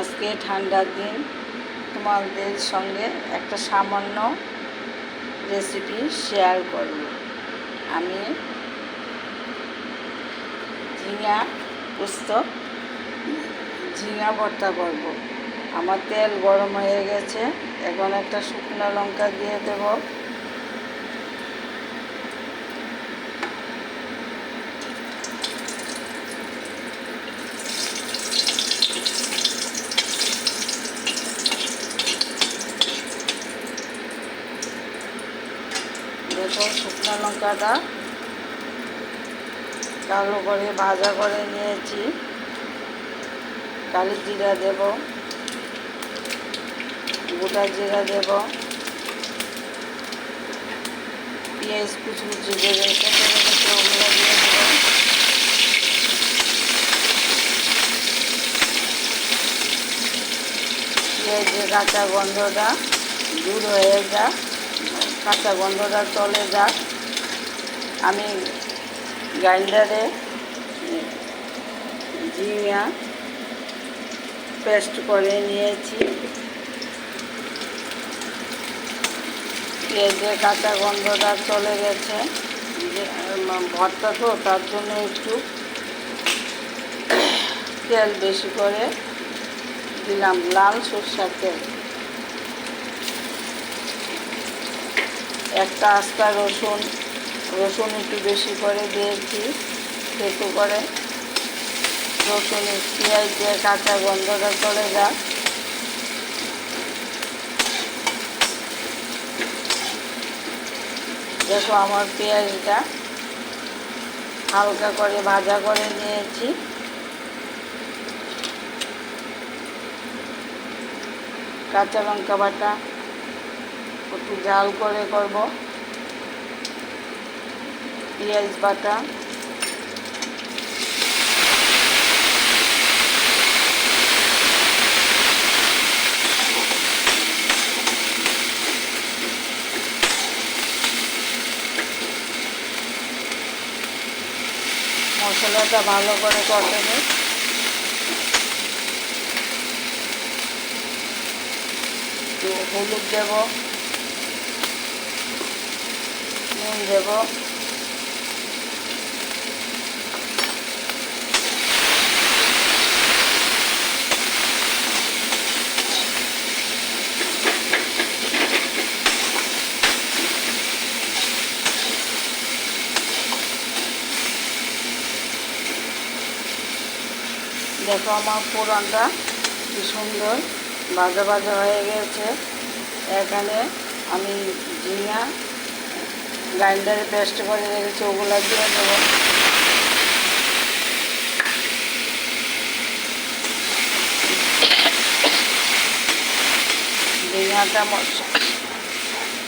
আজকে ঠান্ডার দিন। তোমাদের সঙ্গে একটা সামান্য রেসিপি শেয়ার করব। আমি ঝিঙা পুস্ত, ঝিঙা ভর্তা করব। আমার তেল গরম হয়ে গেছে। এখন একটা শুকনো লঙ্কা দিয়ে দেব দেখো শুকনো লঙ্কাটা কালো করে ভাজা করে নিয়েছি। কালি জিরা দেব, গোটা জিরা দেব, পেঁয়াজ কুচি কুচি করে কেটে ওগুলো দিয়ে দেব। পেঁয়াজের কাঁচা গন্ধটা দূর হয়ে যাক, কাঁচা গন্ধটা চলে যাক। আমি গ্রাইন্ডারে ঝিঙা পেস্ট করে নিয়েছি। পেঁয়াজের কাঁচা গন্ধটা চলে গেছে ভর্তা তো, তার জন্য একটু তেল বেশি করে দিলাম, লাল সরষার তেল। একটা আস্তা রসুন রসুন একটু বেশি করে দিয়েছি একটু করে রসুন পেঁয়াজ দিয়ে কাঁচা গন্ধটা চলে যাক। দেখো আমার পেঁয়াজটা হালকা করে ভাজা করে নিয়েছি। কাঁচা লঙ্কা বাটা একটু জাল করে করব। পেঁয়াজ বাটা। মশলাটা ভালো করে কষে নিই। হলুদ দেব নুন দেব। দেখো আমার পুরানটা কি সুন্দর, ভাজা ভাজা হয়ে গেছে। এখানে আমি ঝিঙা গ্রাইন্ডারে পেস্ট করে রেখেছি, ওগুলো দিয়ে দেবো। ঝিঙাটা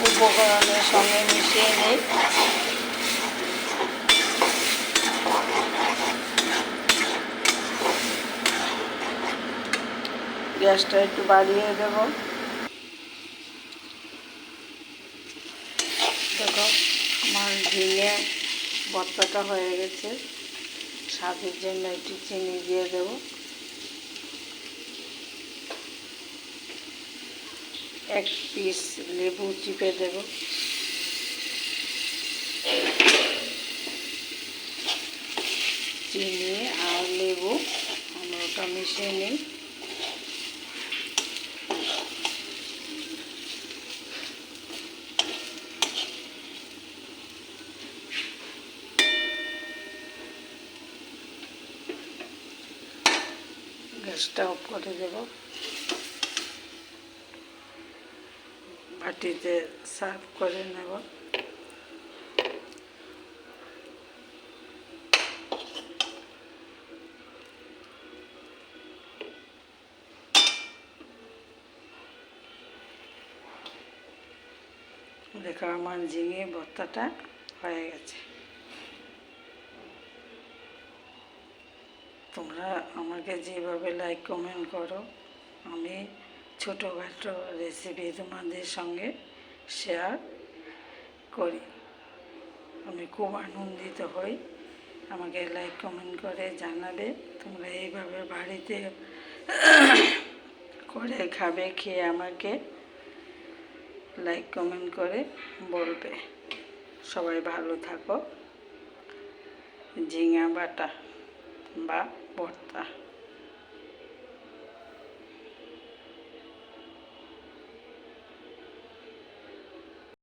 উপকরণের সঙ্গে মিশিয়ে নিই। গ্যাসটা একটু বাড়িয়ে দেব। দেখো, আমার ঝিঙে ভর্তাটা হয়ে গেছে। স্বাদের জন্য একটু চিনি দিয়ে দেব। এক পিস লেবু চিপে দেব। চিনি আর লেবু, আমরা ওটা মিশিয়ে নিই। গ্যাসটা অফ করে দেব। বাটিতে সার্ভ করে নেব। দেখো আমার ঝিঙে ভর্তাটা হয়ে গেছে। তোমরা আমাকে যেভাবে লাইক কমেন্ট করো, আমি ছোটোখাটো রেসিপি তোমাদের সঙ্গে শেয়ার করি। আমি খুব আনন্দিত হই। আমাকে লাইক কমেন্ট করে জানাবে। তোমরা এইভাবে বাড়িতে করে খাবে, খেয়ে আমাকে লাইক কমেন্ট করে বলবে। সবাই ভালো থাকো। ঝিঙা বাটা বা ভর্তা